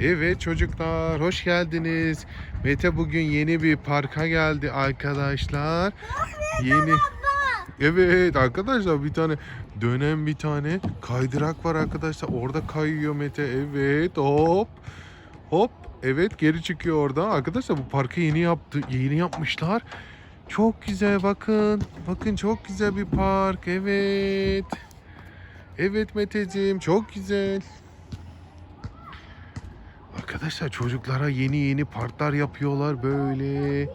Evet çocuklar hoş geldiniz. Mete bugün yeni bir parka geldi arkadaşlar. Yeni Evet arkadaşlar bir tane dönen bir tane kaydırak var arkadaşlar. Orada kayıyor Mete. Evet hop. Hop. Evet geri çıkıyor orada. Arkadaşlar bu parkı yeni yaptı. Yeni yapmışlar. Çok güzel bakın. Bakın çok güzel bir park. Evet. Evet Meteciğim çok güzel. Arkadaşlar çocuklara yeni yeni parklar yapıyorlar böyle.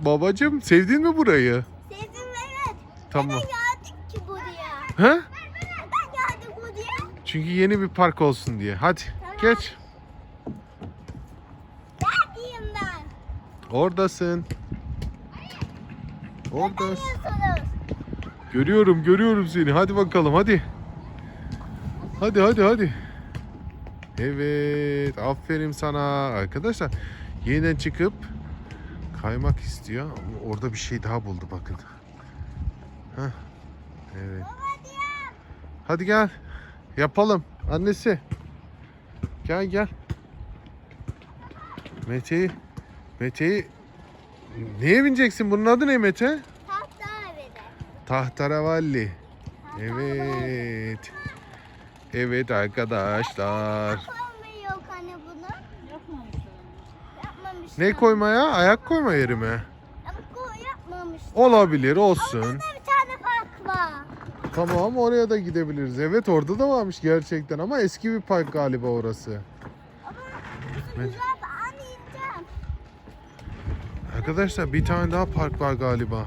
Babacım sevdin mi burayı? Sevdim evet. Tamam. Neden geldik ki buraya? Ha? Neden geldik buraya? Çünkü yeni bir park olsun diye. Hadi Tamam. geç. Neredeyim ben? Oradasın. Oradasın. Görüyorum, görüyorum seni. Hadi bakalım, hadi. Hadi, hadi, hadi. Evet, aferin sana. Arkadaşlar, yeniden çıkıp kaymak istiyor. Ama orada bir şey daha buldu bakın. Heh. Evet. Hadi gel. Yapalım. Annesi. Gel gel. Mete'yi Mete'yi neye bineceksin? Bunun adı ne Mete? Tahta evde. Tahtaravalli. Evet. Evet arkadaşlar. Yok hani bunu. Yapmamışlar. Ne koymaya? Ayak koyma yeri mi? Yapmamışlar. Olabilir olsun. Orada bir tane park var. Tamam oraya da gidebiliriz. Evet orada da varmış gerçekten ama eski bir park galiba orası. Ama güzel. Arkadaşlar bir tane daha park var galiba.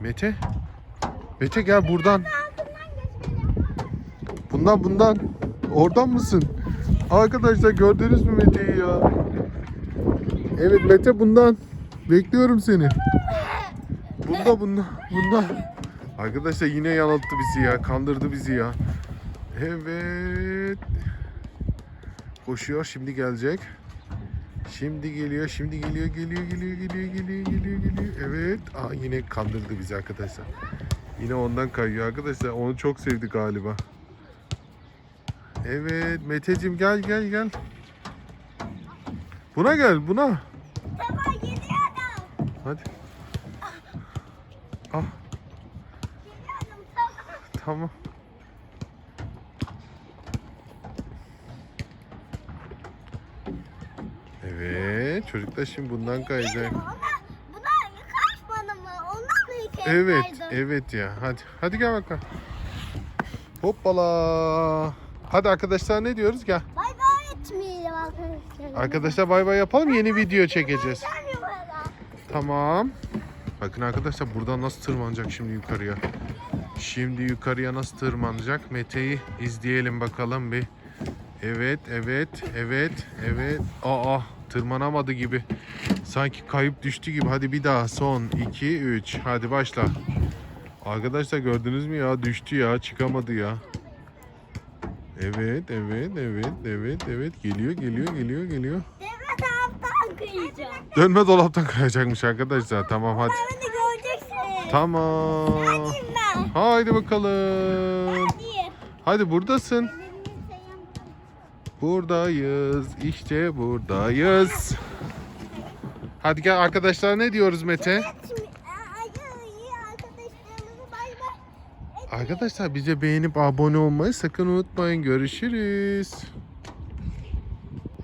Mete? Mete gel buradan. Bundan bundan. Oradan mısın? Arkadaşlar gördünüz mü Mete'yi ya? Evet Mete bundan. Bekliyorum seni. Bunda bunda bundan. Arkadaşlar yine yanılttı bizi ya. Kandırdı bizi ya. Evet. Koşuyor şimdi gelecek. Şimdi geliyor, şimdi geliyor, geliyor, geliyor, geliyor, geliyor, geliyor, geliyor. Evet. Aa, yine kandırdı bizi arkadaşlar. Yine ondan kayıyor arkadaşlar. Onu çok sevdi galiba. Evet Meteciğim gel gel gel. Buna gel buna. Tamam gidiyorum. Hadi. Ah Gidiyorum tamam. tamam. Evet çocuklar şimdi bundan kayacak. Evet evet ya hadi hadi gel bakalım. Hoppala. Hadi arkadaşlar ne diyoruz gel. Bay bay etmeyelim arkadaşlar. Arkadaşlar bay bay yapalım yeni video çekeceğiz. Tamam. Bakın arkadaşlar buradan nasıl tırmanacak şimdi yukarıya. Şimdi yukarıya nasıl tırmanacak? Mete'yi izleyelim bakalım bir. Evet, evet, evet, evet. Aa, tırmanamadı gibi. Sanki kayıp düştü gibi. Hadi bir daha. Son 2 3. Hadi başla. Arkadaşlar gördünüz mü ya? Düştü ya. Çıkamadı ya. Evet, evet, evet, evet, evet. Geliyor, geliyor, geliyor, geliyor. Devre taraftan kıyacağım. Dönme dolaptan kayacakmış arkadaşlar. Tamam hadi. Beni göreceksin. Tamam. Hadi ben. Haydi bakalım. Hadi. Hadi buradasın. Buradayız. İşte buradayız. Hadi gel arkadaşlar ne diyoruz Mete? Şimdi, aa, ay, iyi arkadaşlarımızı bay bay. Arkadaşlar bize beğenip abone olmayı sakın unutmayın. Görüşürüz.